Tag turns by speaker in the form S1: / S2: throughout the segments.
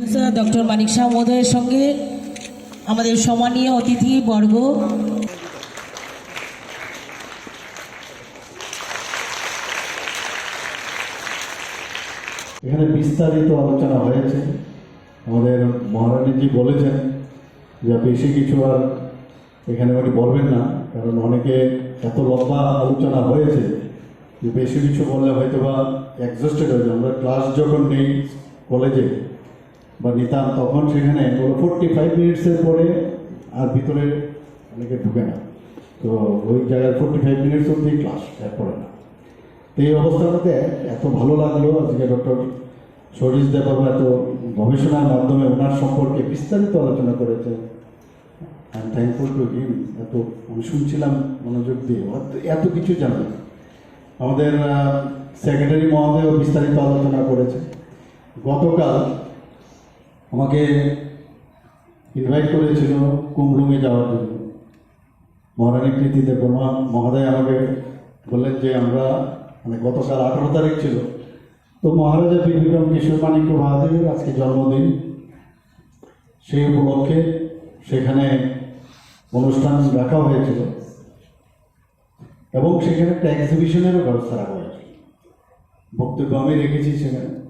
S1: Doctor মানিক শাহ মহোদয়ের সঙ্গে আমাদের সম্মানীয় অতিথি বর্গ।
S2: এখানে বিস্তারিত আলোচনা হয়েছে। আমাদের মহারানীজি বলেছেন যে বেশি কিছু আর এখানে উনি বলবেন না, কারণ অনেকে এত লম্বা আলোচনা হয়েছে যে বেশি কিছু বললে হয়তো বা এক্সস্টেড হয়ে যায় আমরা ক্লাস যখন নেই কলেজে বা নিতাম, তখন সেখানে ফোরটি ফাইভ মিনিটসের পরে আর ভিতরে অনেকে ঢুকে না। তো ওই জায়গায় ফোরটি ফাইভ মিনিটস অব্দি ক্লাস এরপরে না। তো এই অবস্থাটাতে এত ভালো লাগল আজকে ডক্টর সরিষ দেববর্মা এত গবেষণার মাধ্যমে ওনার সম্পর্কে বিস্তারিত আলোচনা করেছে আই এম টু হিম এত আমি শুনছিলাম মনোযোগ দিয়ে। এত- কিছু জানবে আমাদের সেক্রেটারি মহোদয়ও বিস্তারিত আলোচনা করেছে গতকাল আমাকে ইনভাইট করেছিল কুমরুঙে যাওয়ার জন্য। মহারানী কৃতি দেববর্মা মহোদয় আমাকে বললেন যে আমরা মানে গতকাল আঠারো তারিখ ছিল। তো মহারাজা বিক্রম কিশোর মানিক্য বাহাদুরের আজকে জন্মদিন। সেই উপলক্ষে সেখানে অনুষ্ঠান রাখা হয়েছিল। এবং সেখানে একটা এক্সিবিশনেরও ব্যবস্থা রাখা হয়েছিল। বক্তব্য আমি রেখেছি সেখানে।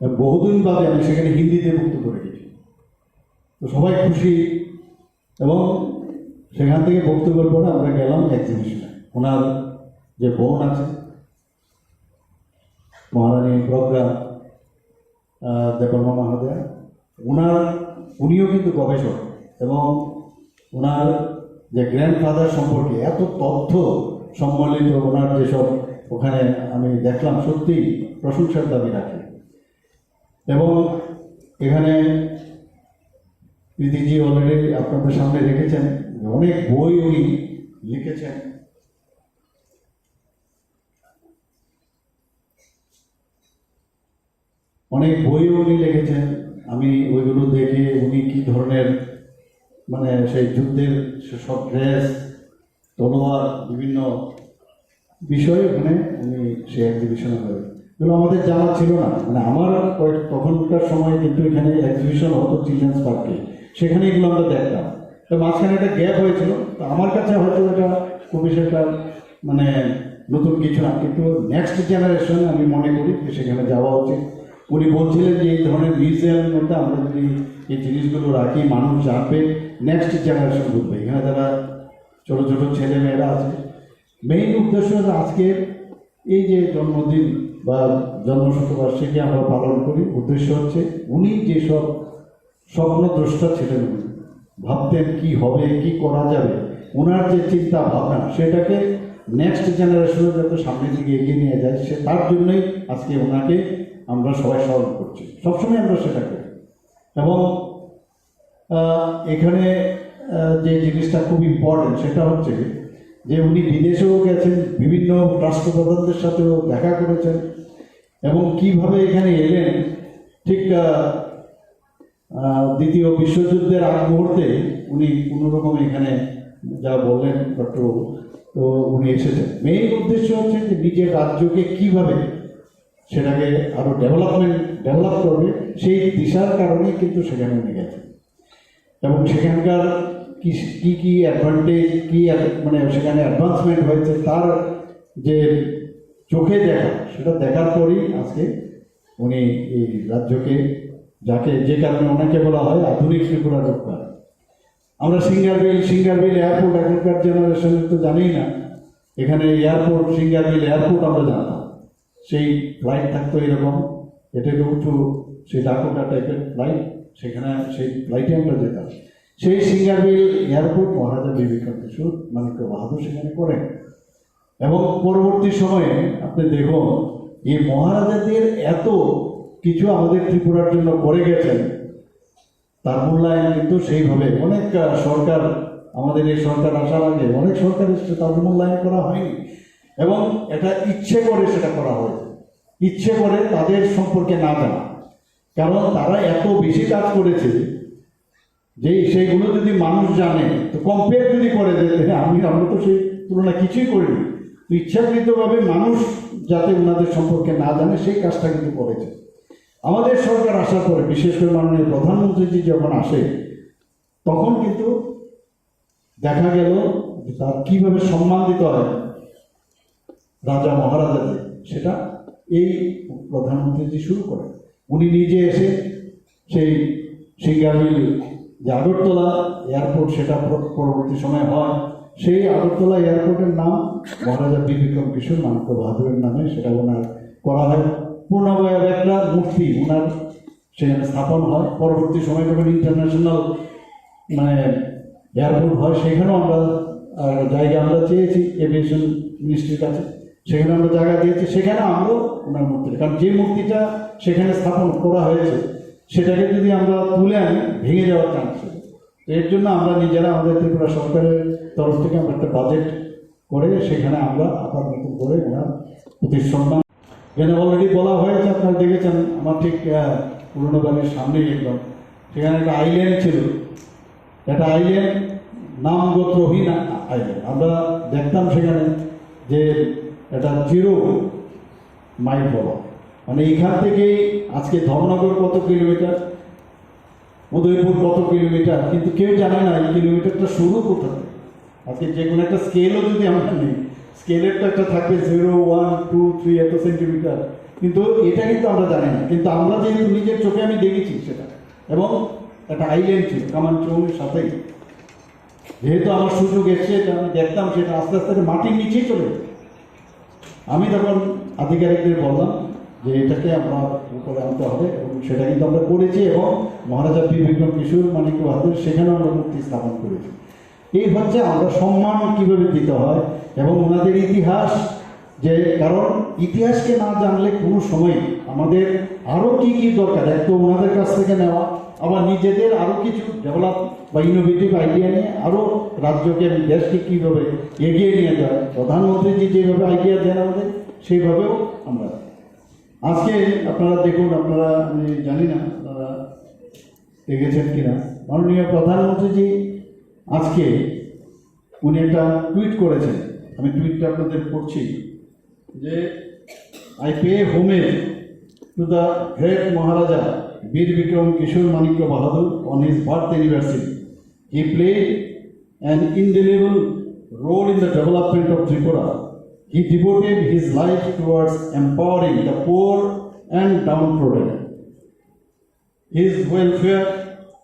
S2: বহুদিন বাদে আমি সেখানে হিন্দিতে বক্তব্য রেখেছি। তো সবাই খুশি এবং সেখান থেকে বক্তব্যের পরে আমরা গেলাম এক্সিবিশনে ওনার যে বোন আছে, মহারানী প্রজ্ঞা দেবর্মা মহোদয়া ওনার, উনিও কিন্তু গবেষক এবং ওনার যে গ্র্যান্ডফাদার সম্পর্কে এত তথ্য সম্বলিত ওনার যেসব ওখানে আমি দেখলাম সত্যি প্রশংসার দাবি রাখে। এবং এখানে প্রীতিজি অলরেডি আপনাদের সামনে রেখেছেন, অনেক বই উনি লিখেছেন। অনেক বই উনি লিখেছেন, আমি ওইগুলো দেখে উনি কি ধরনের মানে সেই যুদ্ধের সব ড্রেস তলোয়ার, বিভিন্ন বিষয়ে ওখানে উনি সেই এক্সিবিশনে হবে এগুলো আমাদের জানা ছিল না। মানে আমার তখনকার সময় কিন্তু এখানে এক্সিবিশন হতো চিলড্রেন্স পার্কে সেখানে এগুলো আমরা দেখতাম। তো মাঝখানে একটা গ্যাপ হয়েছিল। তো আমার কাছে হয়তো এটা খুবই সেটা মানে নতুন কিছু না। কিন্তু নেক্সট জেনারেশন আমি মনে করি যে সেখানে যাওয়া উচিত। উনি বলছিলেন যে এই ধরনের মিউজিয়ামের মধ্যে আমরা যদি এই জিনিসগুলো রাখি, মানুষ জানবে নেক্সট জেনারেশন বুঝবে এখানে যারা ছোটো ছোটো ছেলে মেয়েরা আছে। মেইন উদ্দেশ্য আজকের এই যে জন্মদিন। বা জন্মশতবার্ষিকী আমরা পালন করি। উদ্দেশ্য হচ্ছে উনি যেসব স্বপ্নদ্রষ্টা ছিলেন ভাবতেন কি হবে, কি করা যাবে ওনার যে চিন্তা ভাবনা সেটাকে নেক্সট জেনারেশনে যাতে সামনের দিকে এগিয়ে নিয়ে যায়, সে তার জন্যই আজকে ওনাকে আমরা সবাই স্মরণ করছি। সবসময় আমরা সেটা করি। এবং এখানে যে জিনিসটা খুব ইম্পর্টেন্ট সেটা হচ্ছে যে উনি বিদেশেও গেছেন, বিভিন্ন রাষ্ট্রপ্রধানদের সাথেও দেখা করেছেন, এবং কীভাবে এখানে এলেন, ঠিক দ্বিতীয় বিশ্বযুদ্ধের আগ মুহূর্তে উনি কোনোরকম এখানে যা বললেন, ডক্টর তো উনি এসেছেন। মেইন উদ্দেশ্য হচ্ছে যে নিজের রাজ্যকে কীভাবে সেটাকে আরও ডেভেলপমেন্ট ডেভেলপ করবে, সেই দিশার কারণে কিন্তু সেখানে উনি গেছেন। এবং সেখানকার কি কি কি অ্যাডভান্টেজ কী মানে সেখানে অ্যাডভান্সমেন্ট হয়েছে তার যে চোখে দেখা, সেটা দেখার পরই আজকে উনি এই রাজ্যকে, যাকে, যে কারণে ওনাকে বলা হয় আধুনিক ত্রিপুরা রূপকার আমরা সিঙ্গারবিল সিঙ্গারবিল এয়ারপোর্ট এখনকার জেনারেশনের তো জানিই না। এখানে এয়ারপোর্ট, সিঙ্গারবিল এয়ারপোর্ট আমরা জানতাম। সেই ফ্লাইট থাকতো এরকম এটা একটু সেই ডাকোটা টাইপের ফ্লাইট সেখানে সেই ফ্লাইটে আমরা যেতাম। সেই সিঙ্গারবিল এয়ারপোর্ট মহারাজা বিবেকানন্দ কিশোর মানিক্য বাহাদুর সেখানে করেন। এবং পরবর্তী সময়ে আপনি দেখুন এই মহারাজাদের এত কিছু আমাদের ত্রিপুরার জন্য করে গেছেন। তার মূল্যায়ন কিন্তু সেইভাবে। অনেক সরকার, আমাদের এই সরকার আসার আগে অনেক সরকার এসেছে, তার মূল্যায়ন করা হয়নি। এবং এটা ইচ্ছে করে সেটা করা হয়েছে। ইচ্ছে করে তাদের সম্পর্কে না জানা। কারণ তারা এত বেশি কাজ করেছে যে সেইগুলো যদি মানুষ জানে, তো কম্পেয়ার যদি করে, যে আমি, আমরা তো সেই তুলনায় কিছুই করিনি। তো ইচ্ছাকৃতভাবে মানুষ যাতে ওনাদের সম্পর্কে না জানে, সেই কাজটা কিন্তু করেছে। আমাদের সরকার আসার পরে, বিশেষ করে মাননীয় প্রধানমন্ত্রীজি যখন আসে, তখন কিন্তু দেখা গেল তার কীভাবে সম্মান দিতে হয় রাজা মহারাজাদের, সেটা এই প্রধানমন্ত্রীজি শুরু করেন। উনি নিজে এসে সেই সিঙ্গামিল যে আগরতলা এয়ারপোর্ট সেটা পর- পরবর্তী সময় হয়। সেই আগরতলা এয়ারপোর্টের নাম মহারাজা বীর বিক্রম কিশোর মানিক্য বাহাদুরের নামে সেটা ওনার করা হয়। পূর্ণবয় একটা মূর্তি ওনার সেখানে স্থাপন হয়। পরবর্তী সময় যখন ইন্টারন্যাশনাল মানে এয়ারপোর্ট হয়, সেখানেও আমরা জায়গা আমরা চেয়েছি এভিয়েশন মিনিস্ট্রির কাছে। সেখানে আমরা জায়গা দিয়েছি। সেখানে আমরাও ওনার মূর্তিটা কারণ যে মূর্তিটা সেখানে স্থাপন করা হয়েছে সেটাকে যদি আমরা তুলে আনি, ভেঙে যাওয়ার চান্স এর জন্য আমরা নিজেরা আমাদের ত্রিপুরা সরকারের তরফ থেকে আমরা একটা বাজেট করে সেখানে আমরা আবার নতুন করে ওনার প্রতি সম্মান এখানে অলরেডি বলা হয়েছে, আপনারা দেখেছেন, আমার ঠিক পুরনো বাড়ির সামনেই একদম। সেখানে একটা আইল্যান্ড ছিল। একটা আইল্যান্ড নাম গোত্রহীন আইল্যান্ড আমরা দেখতাম সেখানে যে এটা জিরো মাইল বড় মানে এখান থেকেই আজকে ধর্মনগর কত কিলোমিটার? উদয়পুর কত কিলোমিটার? কিন্তু কেউ জানে না এই কিলোমিটারটা শুরু কোথা থেকে আজকে যে কোনো একটা স্কেলও যদি আমরা নিই স্কেলের তো একটা থাকবে জিরো ওয়ান টু থ্রি এত সেন্টিমিটার কিন্তু এটা কিন্তু আমরা জানি না। কিন্তু আমরা যেহেতু নিজের চোখে আমি দেখেছি সেটা। এবং একটা আইল্যান্ড ছিল কামানচৌরের সাথেই। যেহেতু আমার সুযোগ এসছে আমি দেখতাম, সেটা আস্তে আস্তে মাটির নিচেই চলে আমি তখন আধিকারিকদের বললাম যে এটাকে আমরা উপরে আনতে হবে এবং সেটা কিন্তু আমরা করেছি এবং মহারাজা বীর বিক্রম কিশোর, মানিক বাহাদুর সেখানেও আমরা মূর্তি স্থাপন করেছি। এই হচ্ছে আমরা সম্মান কীভাবে দিতে হয় এবং ওনাদের ইতিহাস যে, কারণ ইতিহাসকে না জানলে কোনো সময় আমাদের আরও কি কি দরকার? এক তো ওনাদের কাছ থেকে নেওয়া, আবার নিজেদের আরও কিছু ডেভেলপ বা ইনোভেটিভ আইডিয়া নিয়ে আরও রাজ্যকে দেশকে কীভাবে এগিয়ে নিয়ে যায় প্রধানমন্ত্রীজি যেভাবে আইডিয়া দেন আমাদের, সেইভাবেও আমরা আজকে আপনারা দেখুন, আপনারা, আমি জানি না আপনারা দেখেছেন কিনা। মাননীয় প্রধানমন্ত্রীজি আজকে উনি একটা টুইট করেছেন। আমি টুইটটা আপনাদের পড়ছি যে I pay homage to the great Maharaja Bir Bikram Kishore Manikya Bahadur on his birth anniversary he played an indelible role in the development of Tripura. He devoted his life towards empowering the poor and downtrodden. His welfare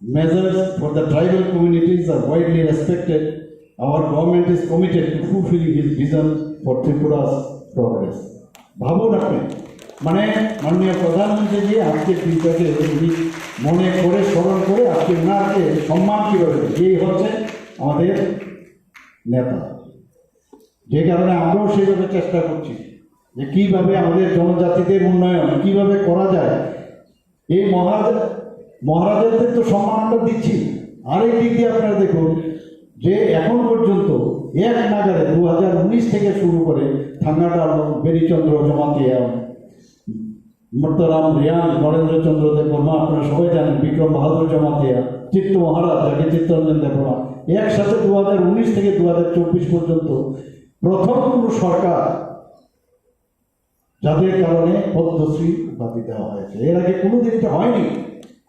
S2: measures for the tribal communities are widely respected. Our government is committed to fulfilling his vision for Tripura's progress. ভাবুন আপনি মানে মাননীয় প্রধানমন্ত্রীজি আজকে দিনটাকে উনি মনে করে স্মরণ করে আজকে ওনাকে সম্মান কীভাবে? এই হচ্ছে আমাদের নেতা যে কারণে আমরাও সেইভাবে চেষ্টা করছি যে কীভাবে আমাদের জনজাতিদের উন্নয়ন, কীভাবে করা যায়। এই মহারাজ মহারাজাদের তো সম্মান আমরা দিচ্ছি। আরেক দিক দিয়ে আপনারা দেখুন যে এখন পর্যন্ত এক নাগারে দু হাজার উনিশ থেকে শুরু করে থাঙ্গাটাল বেরিচন্দ্র জমাতিয়া। মর্তরাম রিয়ান নরেন্দ্রচন্দ্র দেববর্মা, আপনারা সবাই জানেন, বিক্রম বাহাদুর জমাতিয়া, চিত্ত মহারাজ, যাকে চিত্তরঞ্জন দেববর্মা। একসাথে দু হাজার উনিশ থেকে দু হাজার চব্বিশ পর্যন্ত প্রথম কোনো সরকার যাদের কারণে পদ্মশ্রী উপাধি দেওয়া হয়েছে। এর আগে কোনোদিন এটা হয়নি।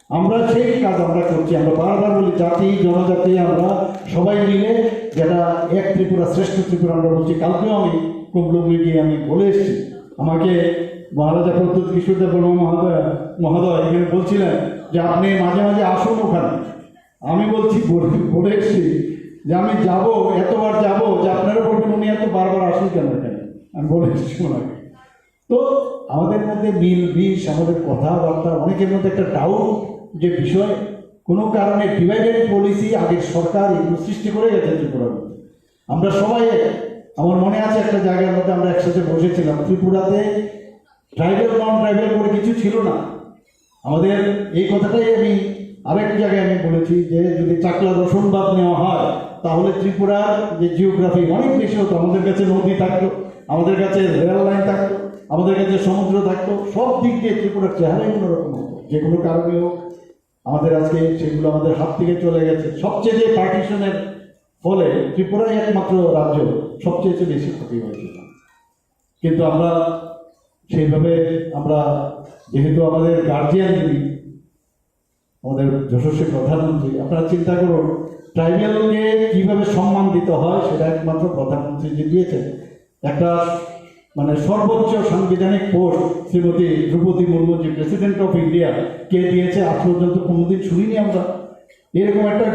S2: আমরা সেই কাজ আমরা করছি। আমরা বারবার বলি, জাতি, জনজাতি, আমরা সবাই মিলে যেটা এক ত্রিপুরা, শ্রেষ্ঠ ত্রিপুরা আমরা বলছি, কালকেও আমি কুমলুঙ্গি গিয়ে আমি বলে এসেছি। আমাকে মহারাজা প্রদ্যুৎ কিশোরদেব বর্মা মহোদয় মহোদয় এখানে বলছিলেন যে, আপনি মাঝে মাঝে আসুন ওখানে। আমি বলছি, বলে- বলে এসেছি। যে আমি যাব, এতবার যাব যে আপনারা বলবেন উনি এত বারবার আসেন কেন এখানে? আমি বলে ওনাকে। তো আমাদের মধ্যে মিল, বিষ, আমাদের কথাবার্তা, অনেকের মধ্যে একটা ডাউট যে বিষয়, কোনো কারণে ডিভাইডেড পলিসি আগের সরকার এগুলো সৃষ্টি করে গেছে ত্রিপুরার আমরা সবাই আমার মনে আছে একটা জায়গার মধ্যে আমরা একসাথে বসেছিলাম। ত্রিপুরাতে ট্রাইবেল নন ট্রাইবেল করে কিছু ছিল না। আমাদের এই কথাটাই আমি আরেক জায়গায় আমি বলেছি যে যদি চাকলা রসুনবাদ নেওয়া হয় তাহলে ত্রিপুরার যে জিওগ্রাফি অনেক বেশি হতো, আমাদের কাছে নদী থাকতো, আমাদের কাছে রেল লাইন থাকতো, আমাদের কাছে সমুদ্র থাকতো, সব দিক দিয়ে ত্রিপুরার চেহারাই অন্যরকম হতো। যে কোনো কারণে হোক, আমাদের আজকে সেগুলো আমাদের হাত থেকে চলে গেছে। সবচেয়ে যে পার্টিশনের ফলে ত্রিপুরাই একমাত্র রাজ্য সবচেয়ে বেশি ক্ষতি হয়েছিল। কিন্তু আমরা সেইভাবে, আমরা যেহেতু আমাদের গার্জিয়ান যিনি, আমাদের যশস্বী প্রধানমন্ত্রী, আপনারা চিন্তা করুন ট্রাইবেলকে কীভাবে সম্মান দিতে হয় সেটা একমাত্র প্রধানমন্ত্রী যে দিয়েছেন। একটা মানে সর্বোচ্চ সাংবিধানিক পোস্ট শ্রীমতী দ্রৌপদী মুর্মু, যে প্রেসিডেন্ট অফ ইন্ডিয়া, কে দিয়েছে আজ পর্যন্ত কোনোদিন শুনিনি আমরা। এরকম একটা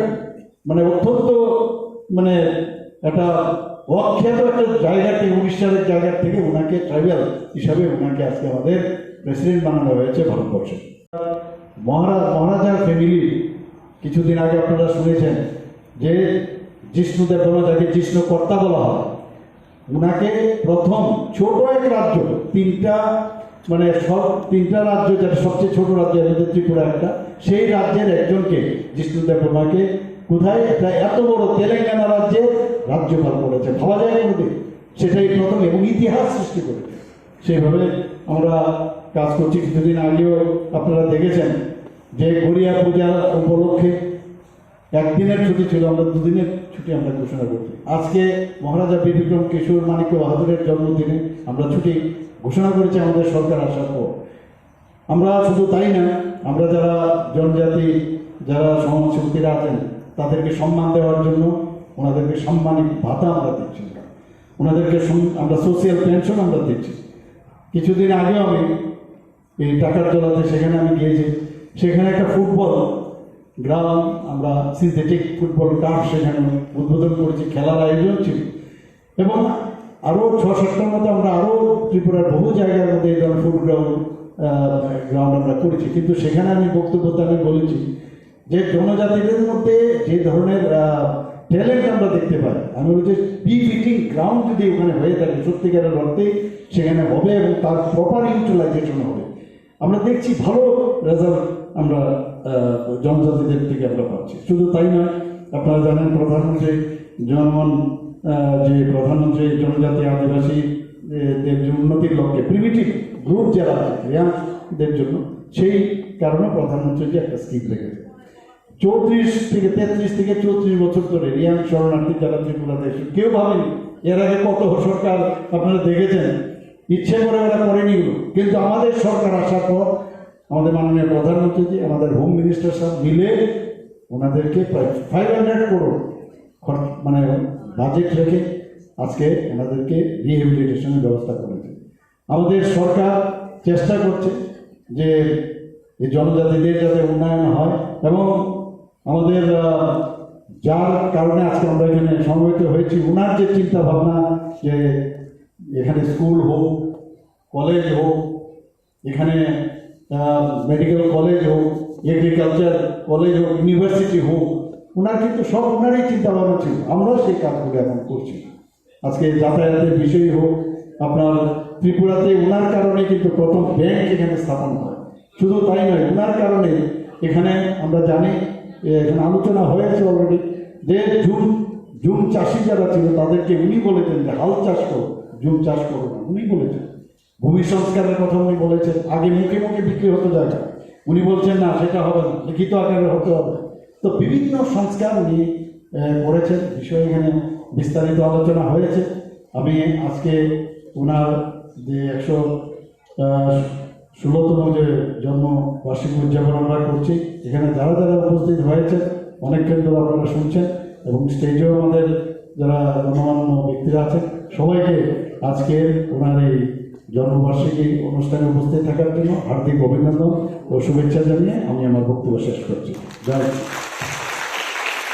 S2: মানে অত্যন্ত মানে একটা অখ্যাত একটা জায়গা থেকে, উড়িষ্যার জায়গা থেকে ওনাকে ট্রাইবেল হিসাবে ওনাকে আজকে আমাদের প্রেসিডেন্ট বানানো হয়েছে ভারতবর্ষে। মহারাজ মহারাজার ফ্যামিলি কিছুদিন আগে আপনারা শুনেছেন যে জিষ্ণুদেব যাকে জিষ্ণু কর্তা বলা হয় ওনাকে প্রথম ছোট এক রাজ্য, তিনটা মানে সব তিনটা রাজ্য যেটা সবচেয়ে ছোট রাজ্য আমাদের ত্রিপুরা একটা, সেই রাজ্যের একজনকে জিষ্ণুদেব বর্মাকে কোথায়? একটা এত বড় তেলেঙ্গানা রাজ্যে রাজ্যপাল করেছে ভাবা যায় কোনোদিন সেটাই প্রথম এবং ইতিহাস সৃষ্টি করেছে সেইভাবে আমরা কাজ করছি। কিছুদিন আগেও আপনারা দেখেছেন যে গড়িয়া পূজা উপলক্ষে একদিনের ছুটি ছিল, আমরা দুদিনের ছুটি আমরা ঘোষণা করছি। আজকে মহারাজা বীর বিক্রম কিশোর মানিক্য বাহাদুরের জন্মদিনে আমরা ছুটি ঘোষণা করেছি আমাদের সরকার আসার পর। আমরা শুধু তাই না আমরা যারা জনজাতি, যারা সমাজশক্তিরা আছেন, তাদেরকে সম্মান দেওয়ার জন্য ওনাদেরকে সাম্মানিক ভাতা আমরা দিচ্ছি। ওনাদেরকে আমরা সোশিয়াল পেনশন আমরা দিচ্ছি। কিছুদিন আগেও আমি এই টাকার তোলাতে সেখানে আমি গিয়েছি। সেখানে একটা ফুটবল গ্রাউন্ড আমরা সিনথেটিক ফুটবল টার্ফ সেখানে উদ্বোধন করেছি, খেলার আয়োজন ছিল। এবং আরও ছ সাতটার মধ্যে আমরা আরও ত্রিপুরার বহু জায়গার মধ্যে এই ধরনের ফুট গ্রাউন্ড গ্রাউন্ড আমরা করেছি। কিন্তু সেখানে আমি বক্তব্যতে আমি বলেছি যে জনজাতিদের মধ্যে যে ধরনের ট্যালেন্ট আমরা দেখতে পাই, আমি বলছি বি ফিটিং গ্রাউন্ড যদি ওখানে হয়ে থাকে, সত্যিকারের অর্থে সেখানে হবে এবং তার প্রপার ইউটিলাইজেশন হবে। আমরা দেখছি ভালো রেজাল্ট আমরা জনজাতিদের থেকে আমরা পাচ্ছি শুধু তাই নয়, আপনারা জানেন প্রধানমন্ত্রী জনগণ যে প্রধানমন্ত্রী জনজাতি আদিবাসী যে উন্নতির লক্ষ্যে প্রিমিটিভ গ্রুপ যারা আছে জন্য, সেই কারণে প্রধানমন্ত্রী যে একটা স্কিম রেখেছে চৌত্রিশ থেকে তেত্রিশ থেকে চৌত্রিশ বছর ধরে রিয়াং শরণার্থী যারা ত্রিপুরাতে এসে কেউ ভাবেনি, এর আগে কত সরকার আপনারা দেখেছেন, ইচ্ছে করে ওরা করেনি। কিন্তু আমাদের সরকার আসার পর আমাদের মাননীয় প্রধানমন্ত্রী আমাদের হোম মিনিস্টার সাহেব মিলে ওনাদেরকে প্রায় ফাইভ হান্ড্রেড করোড় মানে বাজেট রেখে আজকে ওনাদেরকে রিহেবিলিটেশনের ব্যবস্থা করেছে। আমাদের সরকার চেষ্টা করছে যে এই জনজাতিদের যাতে উন্নয়ন হয় এবং আমাদের যার কারণে আজকে আমরা এখানে সমবেত হয়েছি ওনার যে চিন্তা ভাবনা যে এখানে স্কুল হোক, কলেজ হোক, এখানে মেডিকেল কলেজ হোক এগ্রিকালচার কলেজ হোক ইউনিভার্সিটি হোক ওনার কিন্তু সব ওনারই ভাবনা ছিল। আমরাও সেই কাজগুলো এখন করছি। আজকে যাতায়াতের বিষয় হোক, আপনার ত্রিপুরাতে ওনার কারণে কিন্তু প্রথম ব্যাংক এখানে স্থাপন হয়। শুধু তাই নয় ওনার কারণে এখানে আমরা জানি এখানে আলোচনা হয়েছে অলরেডি যে ঝুম ঝুম চাষি যারা ছিল, তাদেরকে উনি বলেছেন যে হাল চাষ করো, ঝুম চাষ করো না, উনি বলেছেন। ভূমি সংস্কারের কথা উনি বলেছেন। আগে মুখে মুখে বিক্রি হতো জায়গা উনি বলছেন, না, সেটা হবে না। লিখিত আকারে হতে হবে। তো বিভিন্ন সংস্কার উনি করেছেন। বিষয় এখানে বিস্তারিত আলোচনা হয়েছে। আমি আজকে ওনার যে একশো ষোলোতম যে জন্মবার্ষিকী উদযাপন আমরা করছি, এখানে যারা যারা উপস্থিত হয়েছে অনেক কেন্দ্র আপনারা শুনছেন এবং স্টেজেও আমাদের যারা গণমান্য ব্যক্তিরা আছেন, সবাইকে আজকে ওনার এই জন্মবার্ষিকী অনুষ্ঠানে উপস্থিত থাকার জন্য হার্দিক অভিনন্দন ও শুভেচ্ছা জানিয়ে আমি আমার বক্তব্য শেষ করছি জয়।